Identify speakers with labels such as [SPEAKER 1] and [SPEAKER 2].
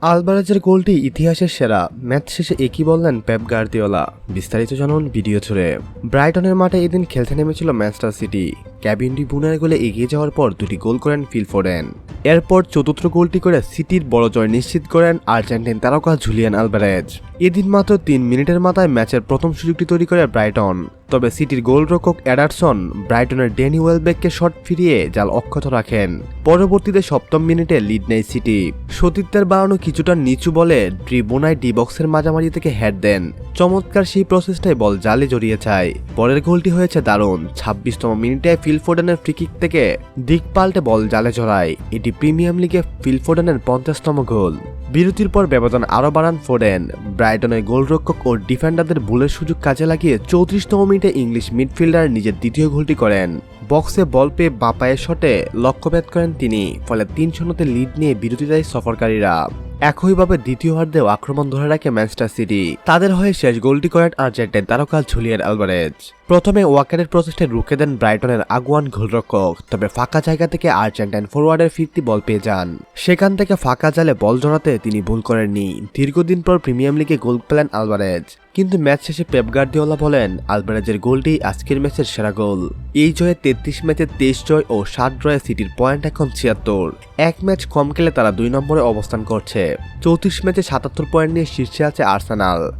[SPEAKER 1] আলবারেজের গোলটি ইতিহাসের সেরা। ম্যাচ শেষে একই বললেন পেপ গার্দিওলা। বিস্তারিত জানুন ভিডিও জুড়ে। ব্রাইটনের মাঠে এদিন খেলতে নেমেছিল ম্যানচেস্টার সিটি। ক্যাবিন ডি বুনার গোলে এগিয়ে যাওয়ার পর দুটি গোল করেন ফিল ফোরেন এরপর চতুর্থ গোলটি করে সিটির বড় জয় নিশ্চিত করেন আর্জেন্টিন তারকা জুলিয়ান আলবারেজ এদিন মাত্র তিন মিনিটের মাথায় ম্যাচের প্রথম সুযোগটি তৈরি করে ব্রাইটন। তবে সিটির গোলরক্ষক অ্যাডারসন ব্রাইটনের ড্যানি ওয়েলবেককে শট ফিরিয়ে জাল অক্ষত রাখেন। পরবর্তীতে সপ্তম মিনিটে লিড নেয় সিটি। সতীর্থের বাড়ানো কিছুটা নিচু বলে ট্রিবুনায় ডি বক্সের মাঝামাঝি থেকে হেড দেন। চমৎকার সেই প্রসেসটাই বল জালে জড়িয়ে যায়। পরের গোলটি হয়েছে দারুণ। ছাব্বিশতম মিনিটে ফিলফোডেনের ফ্রিকিক থেকে দিক পাল্টে বল জালে জড়ায়। এটি প্রিমিয়াম লিগে ফিলফোডেনের পঞ্চাশতম গোল। বিরতির পর ব্যবধান আরও বাড়ান ফোডেন ব্রাইটনের গোলরক্ষক ও ডিফেন্ডারদের ভুলের সুযোগ কাজে লাগিয়ে চৌত্রিশতম মিনিটে ইংলিশ মিডফিল্ডার নিজের দ্বিতীয় গোলটি করেন। বক্সে বল পেয়ে বাপায়ের শটে লক্ষ্যভেদ করেন তিনি, ফলে তিন শূন্যতে লিড নিয়ে বিরতি দেয় সফরকারীরা। একইভাবে দ্বিতীয়ার্ধেও আক্রমণ ধরে রাখে ম্যানচেস্টার সিটি। তাদের হয়ে শেষ গোলটি করেন আর্জেন্টের তারকা ঝুলিয়ান আলভারেজ। প্রথমে ওয়াকারের প্রচেষ্টায় রুখে দেন ব্রাইটনের আগুয়ান গোলরক্ষক তবে ফাঁকা জায়গা থেকে আর্জেন্টাইন ফরওয়ার্ডের ফিরতি বল পেয়ে যান। সেখান থেকে ফাঁকা জালে বল জড়াতে তিনি ভুল করেননি। দীর্ঘদিন পর প্রিমিয়াম লিগে গোল পেলেন আলভারেজ। কিন্তু ম্যাচ শেষে পেপ গার্দিওলা বলেন, আলভারেজের গোলটি আজকের ম্যাচের সেরা গোল। এই জয়ে তেত্রিশ ম্যাচে তেইশ জয় ও ষাট ড্রয়ে সিটির পয়েন্ট এখন ছিয়াত্তর। এক ম্যাচ কম খেলে তারা দুই নম্বরে অবস্থান করছে। চৌত্রিশ ম্যাচে সাতাত্তর পয়েন্ট নিয়ে শীর্ষে আছে আর্সেনাল।